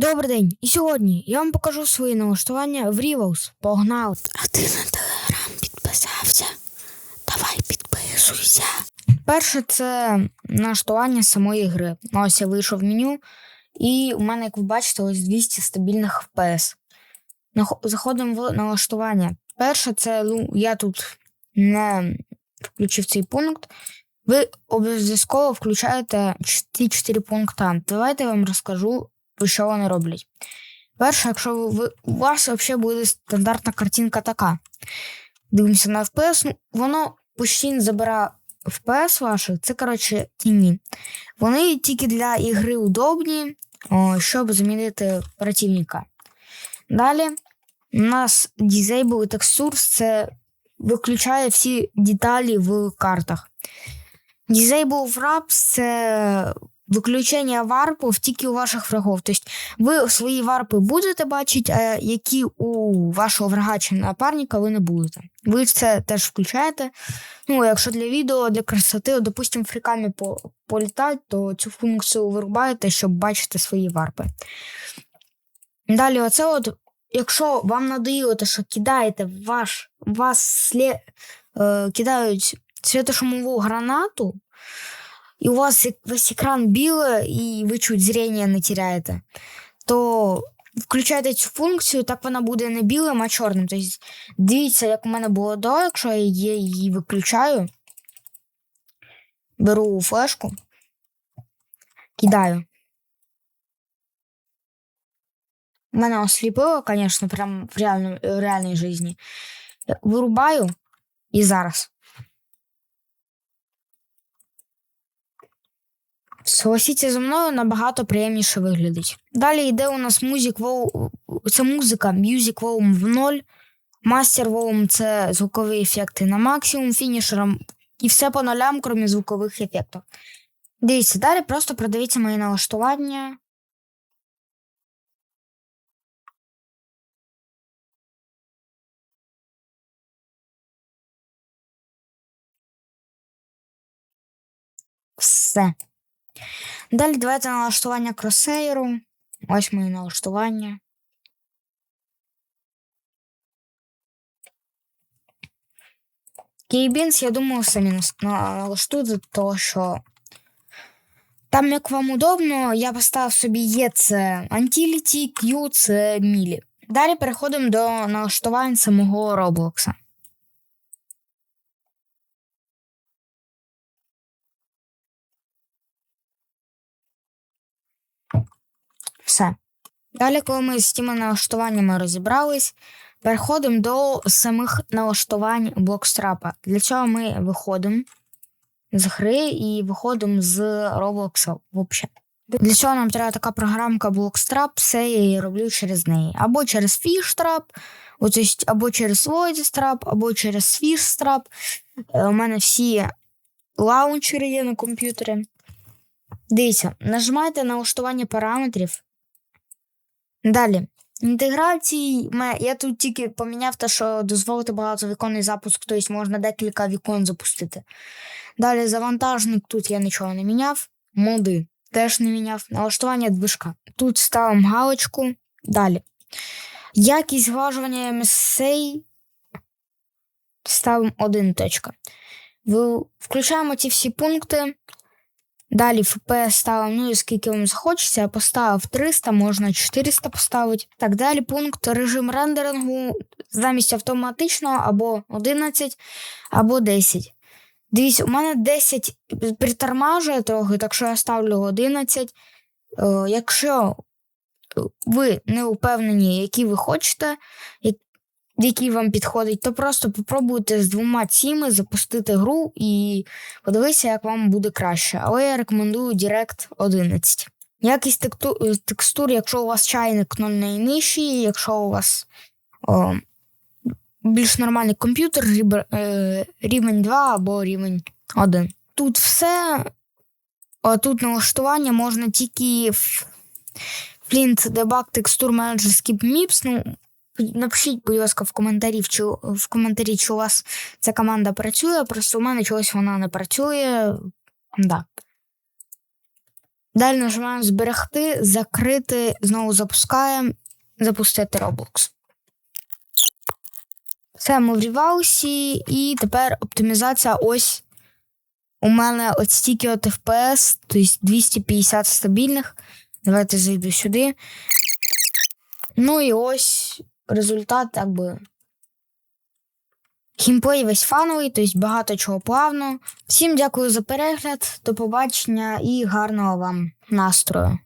Добрий день! І сьогодні я вам покажу свої налаштування в Rivals. Погнали! А ти на телеграм підписався? Давай підписуйся. Перше це налаштування самої гри. Ось я вийшов в меню, і у мене, як ви бачите, ось 200 стабільних FPS. Заходимо в налаштування. Перше, це ну, я тут не включив цей пункт. Ви обов'язково включаєте ці 4 пункти. Давайте я вам розкажу, що вони роблять. Перше, якщо ви, у вас взагалі буде стандартна картинка така. Дивимося на FPS, ну, воно постійно забирає FPS ваших, це, коротше, тіні. Вони тільки для ігри удобні, о, щоб замінити противника. Далі у нас Disable Textures це виключає всі деталі в картах. Disable Wraps це виключення варпів тільки у ваших врагов. Тобто ви свої варпи будете бачити, а які у вашого врага чи напарника ви не будете. Ви це теж включаєте. Ну, якщо для відео, для красоти, от, допустим, фріками по, політати, то цю функцію вирубаєте, щоб бачити свої варпи. Далі, оце от, якщо вам надоїло те, що кидаєте ваш, вас слє, е, кидають світошумову гранату, і у вас весь екран біле, і ви чуть зрення не теряєте, то включайте цю функцію, так вона буде не білим, а чорним. Тобто, дивіться, як у мене було до, якщо я її- її виключаю. Беру флешку, кидаю. Мене осліпило, звісно, прям в, реальну, в реальній житті. Вирубаю і зараз. Согласіться зі мною набагато приємніше виглядить. Далі йде у нас Music Vol... це музика Music Volume в 0, Master Volume це звукові ефекти на максимум, фінішером і все по нулям, крім звукових ефектів. Дивіться, далі просто продивіться мої налаштування. Все. Далі давайте налаштування кросейру. Ось мої налаштування. Кейбінс, я думаю, самі нас- налаштуєте, того що там, як вам удобно, я поставив собі є це Antility, Q це Мілі. Далі переходимо до налаштувань самого Роблокса. Все. Далі, коли ми з тими налаштуваннями розібрались, переходимо до самих налаштувань блокстрапа. Для цього ми виходимо з гри і виходимо з Roblox взагалі. Для цього нам треба така програмка Blockstrap, все я її роблю через неї. Або через Fishtrap, або через Voidstrap, або через Fishstrap. Е, У мене всі лаунчери є на комп'ютері. Дивіться, нажимаєте налаштування параметрів. Далі. Інтеграції. Я тут тільки поміняв те, що дозволити багатовіконний запуск, тобто можна декілька вікон запустити. Далі завантажник, тут я нічого не міняв. Моди теж не міняв. Налаштування движка. Тут ставимо галочку. Далі. Якість зважування MSA ставимо 1. Ви- Включаємо ці всі пункти. Далі FPS ставимо, ну і скільки вам захочеться, я поставив 300, можна 400 поставити. Так, далі пункт режим рендерингу замість автоматичного або 11, або 10. Дивіться, у мене 10 притормажує трохи, так що я ставлю 11. Е, якщо ви не впевнені, які ви хочете, який вам підходить, то просто попробуйте з двома цими запустити гру і подивися, як вам буде краще. Але я рекомендую Direct 11. Якість текту- текстур, якщо у вас чайник ну, найнижчий, якщо у вас о, більш нормальний комп'ютер, е, рівень 2 або рівень 1. Тут все. А тут налаштування можна тільки в Flint Debug Texture Manager Skip Mips. Ну, напишіть, будь ласка, в коментарі, чи, в коментарі, чи у вас ця команда працює, просто у мене чогось вона не працює. Да. Далі нажимаємо зберегти, закрити, знову запускаємо, запустити Roblox. Все, ми в ріваусі, і тепер оптимізація ось. У мене от стільки от FPS, тобто 250 стабільних. Давайте зайду сюди. Ну і ось результат, так би. Хімплей весь фановий, тобто багато чого плавно. Всім дякую за перегляд, до побачення і гарного вам настрою.